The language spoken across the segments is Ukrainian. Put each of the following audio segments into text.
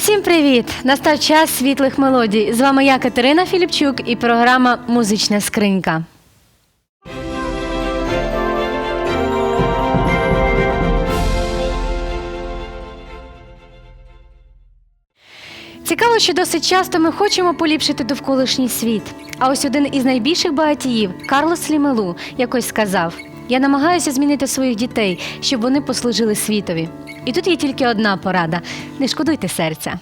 Усім привіт! Настав час світлих мелодій. З вами я Катерина Філіпчук і програма Музична скринька. Цікаво, що досить часто ми хочемо поліпшити довколишній світ. А ось один із найбільших багатіїв Карлос Лімелу якось сказав: Я намагаюся змінити своїх дітей, щоб вони послужили світові. І тут є тільки одна порада: не шкодуйте серця.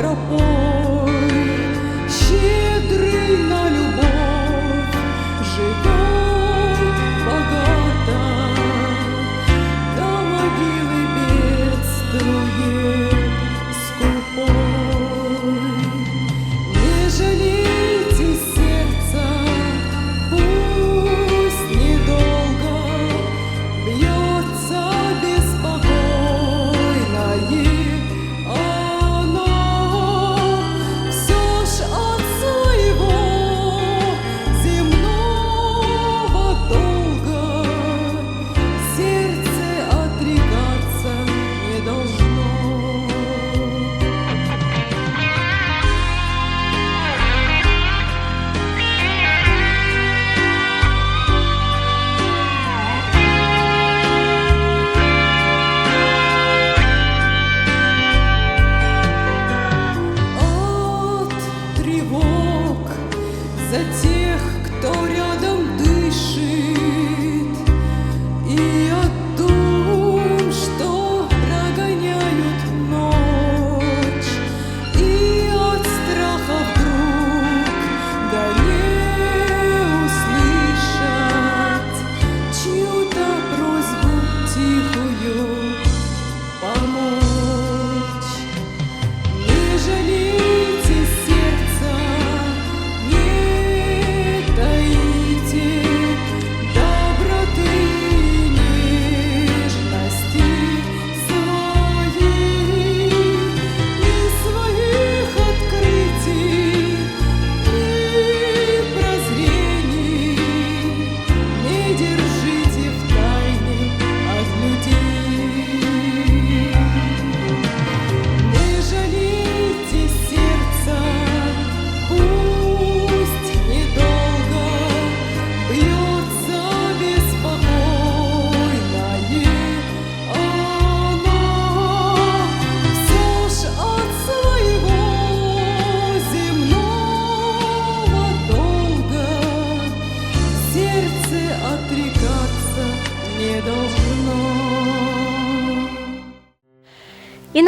microfone.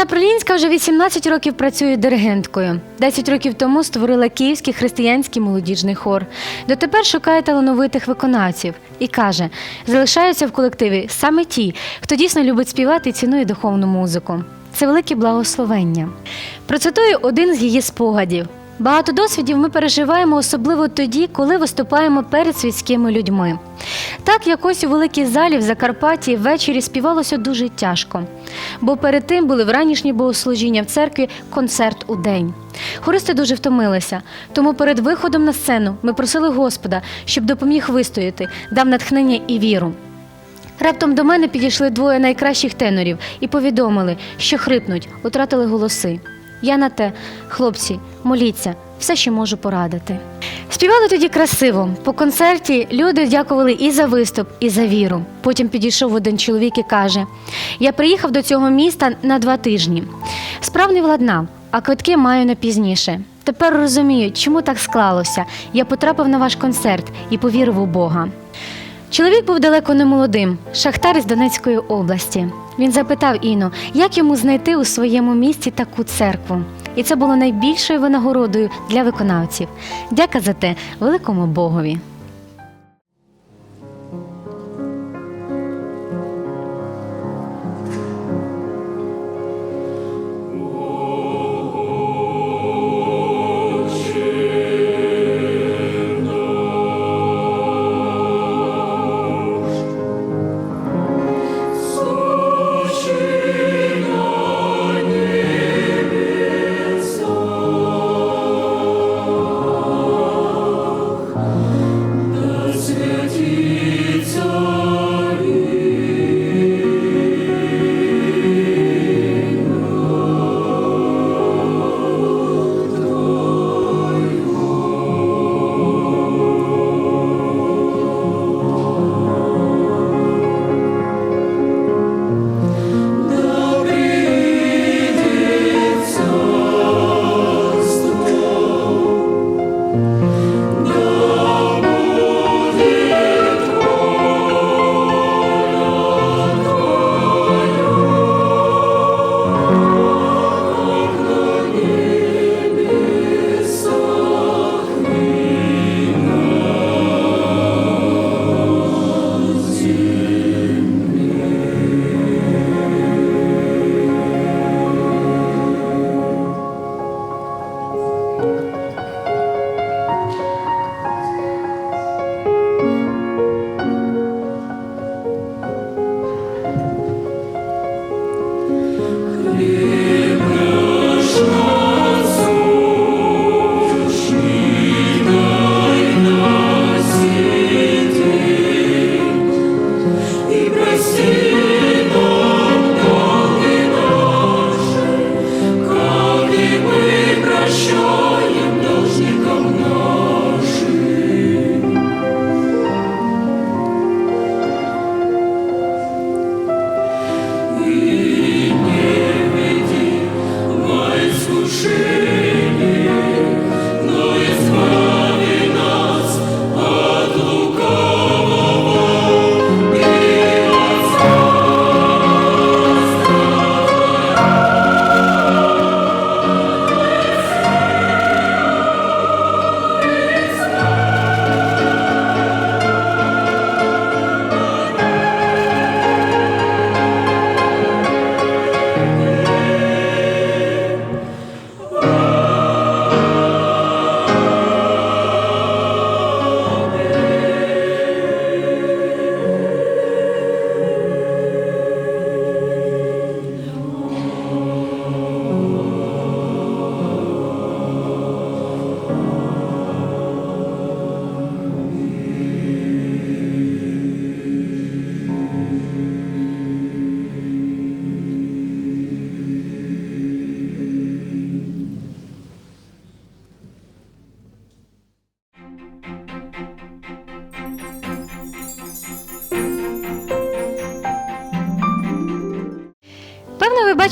Інна Пролінська вже 18 років працює диригенткою. 10 років тому створила Київський християнський молодіжний хор. Дотепер шукає талановитих виконавців і каже, залишаються в колективі саме ті, хто дійсно любить співати і цінує духовну музику. Це велике благословення. Процитую один з її спогадів. Багато досвідів ми переживаємо особливо тоді, коли виступаємо перед світськими людьми. Так якось у великій залі в Закарпатті ввечері співалося дуже тяжко, бо перед тим були вранішні богослужіння в церкві, концерт у день. Хористи дуже втомилися, тому перед виходом на сцену ми просили Господа, щоб допоміг вистояти, дав натхнення і віру. Раптом до мене підійшли двоє найкращих тенорів і повідомили, що хрипнуть, втратили голоси. Я на те, хлопці, моліться, все, що можу порадити. Співали тоді красиво. По концерті люди дякували і за виступ, і за віру. Потім підійшов один чоловік і каже: Я приїхав до цього міста на два тижні. Справ не владнав, а квитки маю на пізніше. Тепер розумію, чому так склалося. Я потрапив на ваш концерт і повірив у Бога. Чоловік був далеко не молодим, шахтар із Донецької області. Він запитав Іну, як йому знайти у своєму місті таку церкву. І це було найбільшою винагородою для виконавців. Дяка за те великому Богові.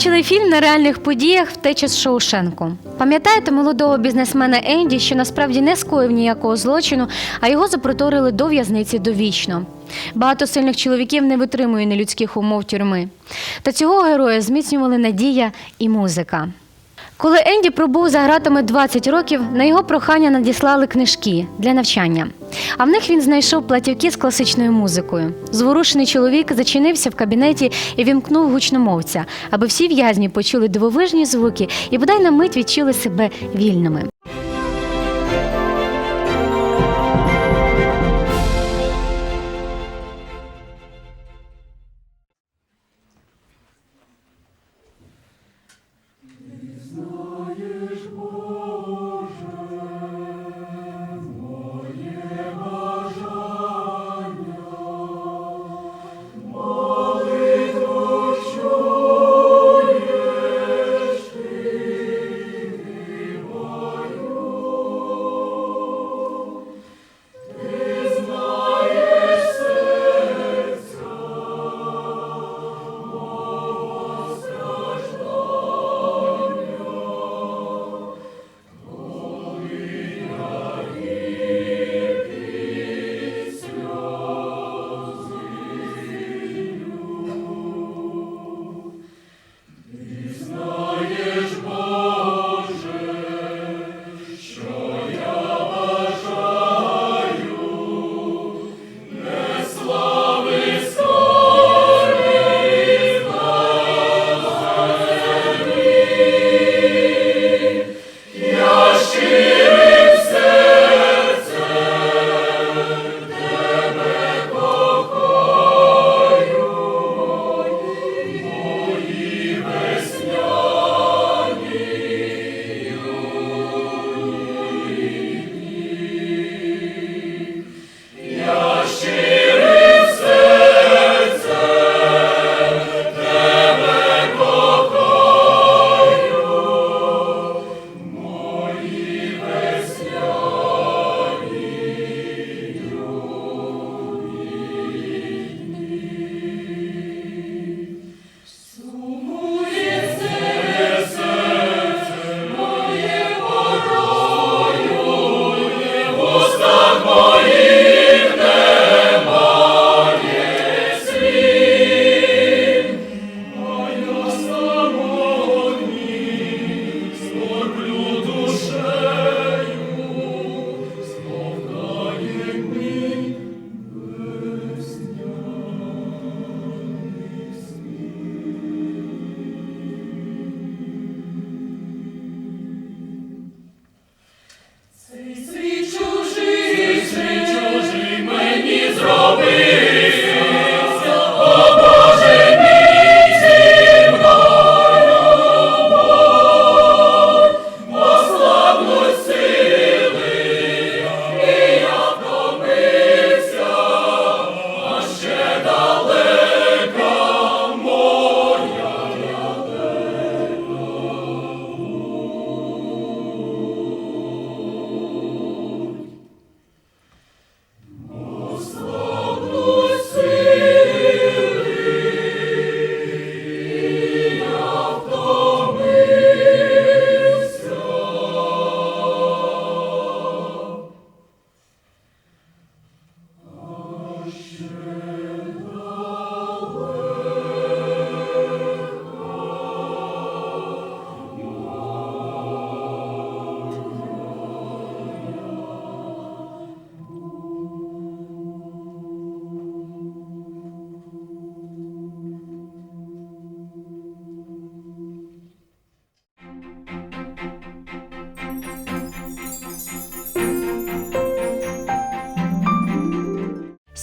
Бачили фільм на реальних подіях Втеча з Шоушенку. Пам'ятаєте молодого бізнесмена Енді, що насправді не скоїв ніякого злочину, а його запроторили до в'язниці довічно. Багато сильних чоловіків не витримує нелюдських умов тюрми. Та цього героя зміцнювали надія і музика. Коли Енді пробув за гратами 20 років, на його прохання надіслали книжки для навчання. А в них він знайшов платівки з класичною музикою. Зворушений чоловік зачинився в кабінеті і вімкнув гучномовця, аби всі в'язні почули дивовижні звуки і бодай на мить відчули себе вільними.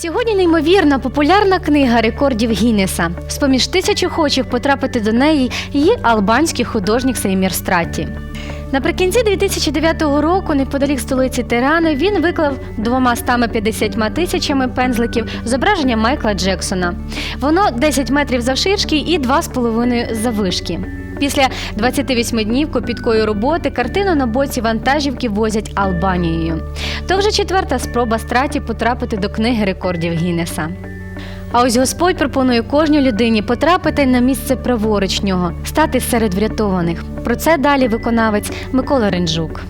Сьогодні неймовірна популярна книга рекордів Гіннеса. З-поміж тисяч охочих потрапити до неї є албанський художник Сеймір Страті. Наприкінці 2009 року, неподалік столиці Тирани, він виклав двома 150 тисячами пензликів зображення Майкла Джексона. Воно 10 метрів завширшки і 2,5 завишки. Після 28 днів копіткої роботи картину на боці вантажівки возять Албанією. То вже четверта спроба страті потрапити до книги рекордів Гіннеса. А ось Господь пропонує кожній людині потрапити на місце праворуч нього, стати серед врятованих. Про це далі виконавець Микола Ренджук.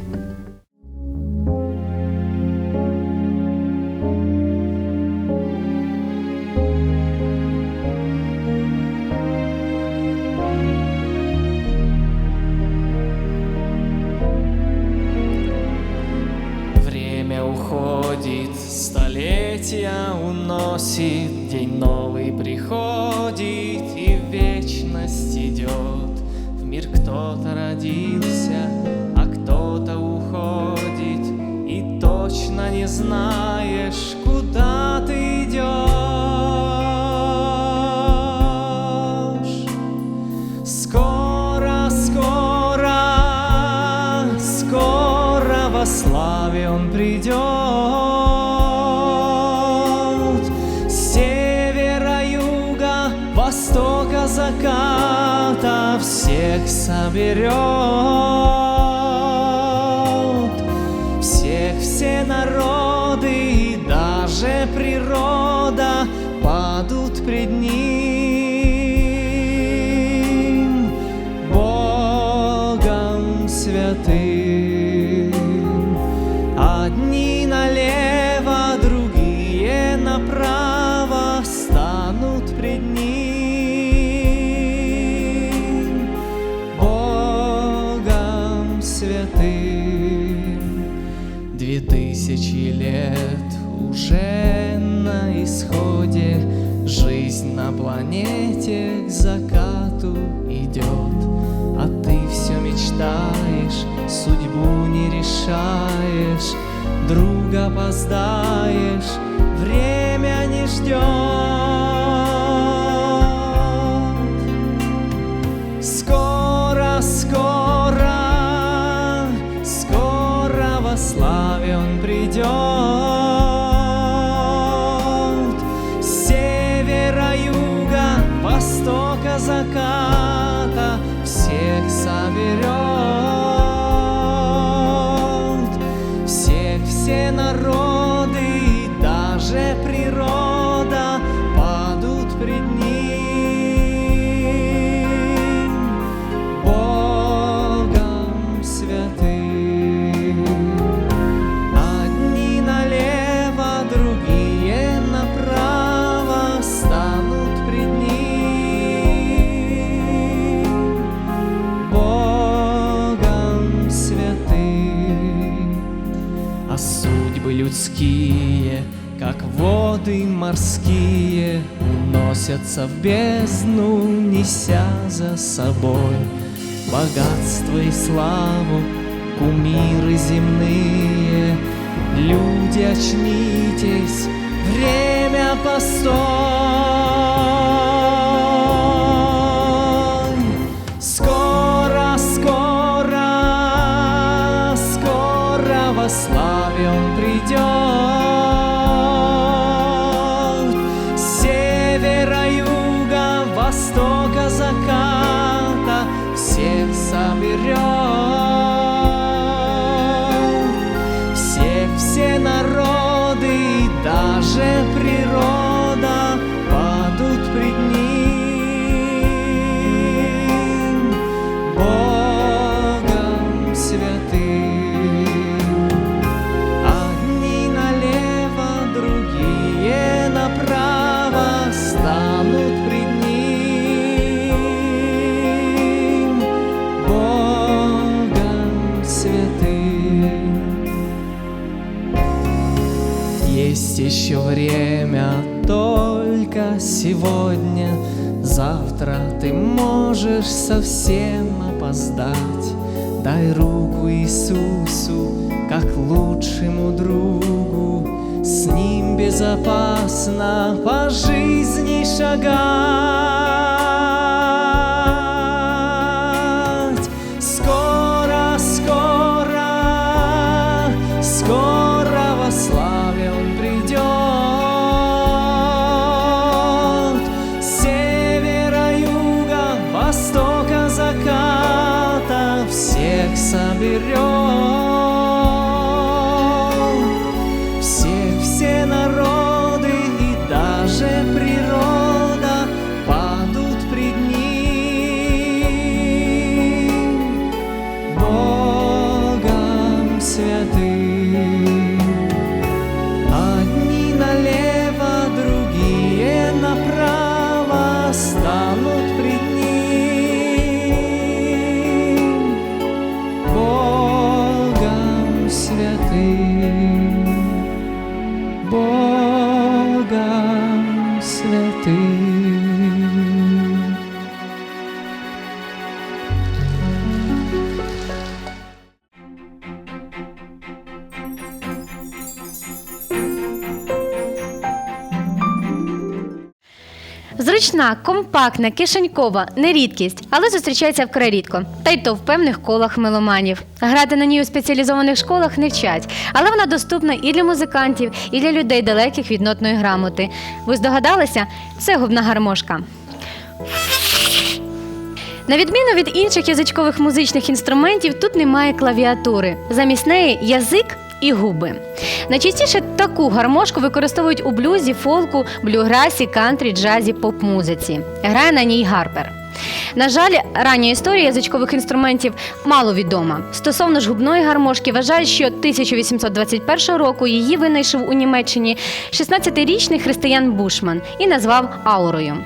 Придет. С севера, юга, востока, заката всех соберет. Планете к закату идет А ты все мечтаешь, судьбу не решаешь Друга опоздаешь, время не ждет как воды морские, Уносятся в бездну, неся за собой Богатство и славу, кумиры земные. Люди, очнитесь, время постой. Hurra! Сегодня, завтра ты можешь совсем опоздать. Дай руку Иисусу, как лучшему другу, С ним безопасно по жизни шагать. Зручна, компактна, кишенькова, не рідкість, але зустрічається вкрай рідко. Та й то в певних колах меломанів. Грати на ній у спеціалізованих школах не вчать, але вона доступна і для музикантів, і для людей далеких від нотної грамоти. Ви здогадалися? Це губна гармошка. На відміну від інших язичкових музичних інструментів, тут немає клавіатури. Замість неї язик і губи. Найчастіше таку гармошку використовують у блюзі, фолку, блюграсі, кантрі, джазі, поп-музиці. Грає на ній гарпер. На жаль, рання історія язичкових інструментів мало відома. Стосовно ж губної гармошки, вважають, що 1821 року її винайшов у Німеччині 16-річний християн Бушман і назвав аурою.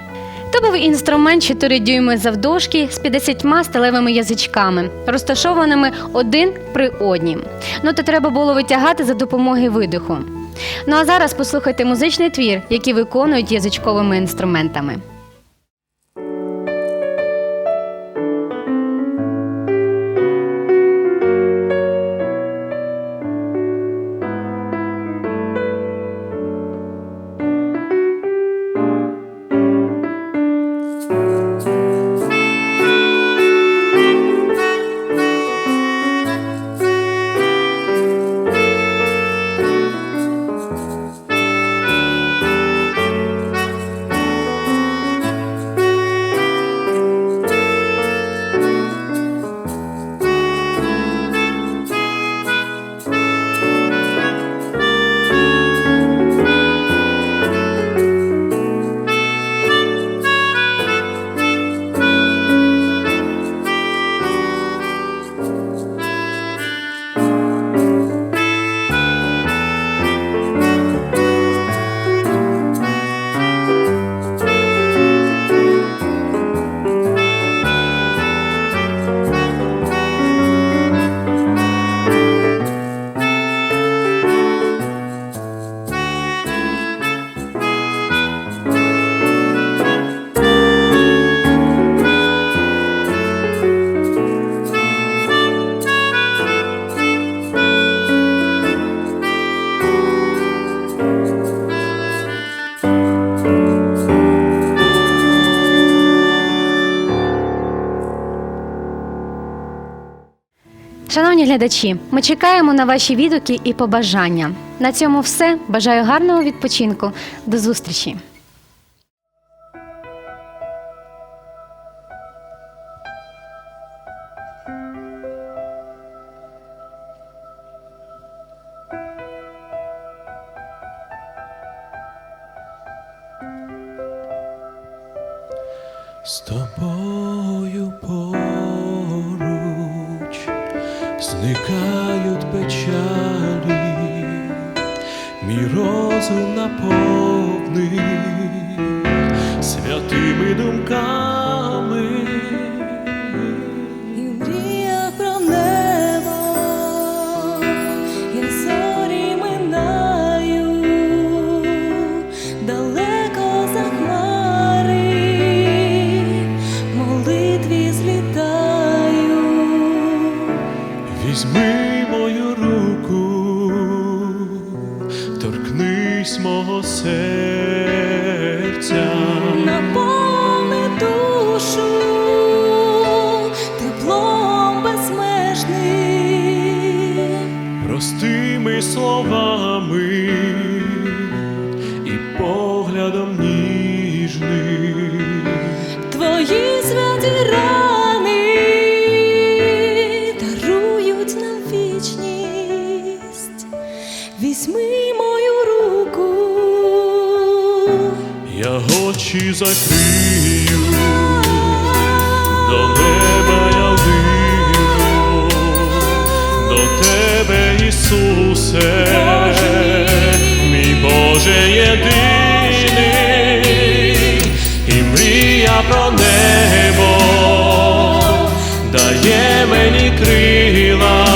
То був інструмент 4 дюйми завдовжки з 50 сталевими язичками, розташованими один при однім. Ноти треба було витягати за допомогою видиху. Ну а зараз послухайте музичний твір, який виконують язичковими інструментами. Шановні глядачі, ми чекаємо на ваші відгуки і побажання. На цьому все. Бажаю гарного відпочинку. До зустрічі! З тобою поруч зникають печалі, мій розум наповнив святими думками. серця, наповни душу теплом безмежним, простими словами і по. Закрию, до неба я вийду, до тебе, Ісусе, мій Боже єдиний, і мрія про небо. Дає мені крила,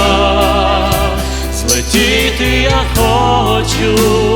злетіти я хочу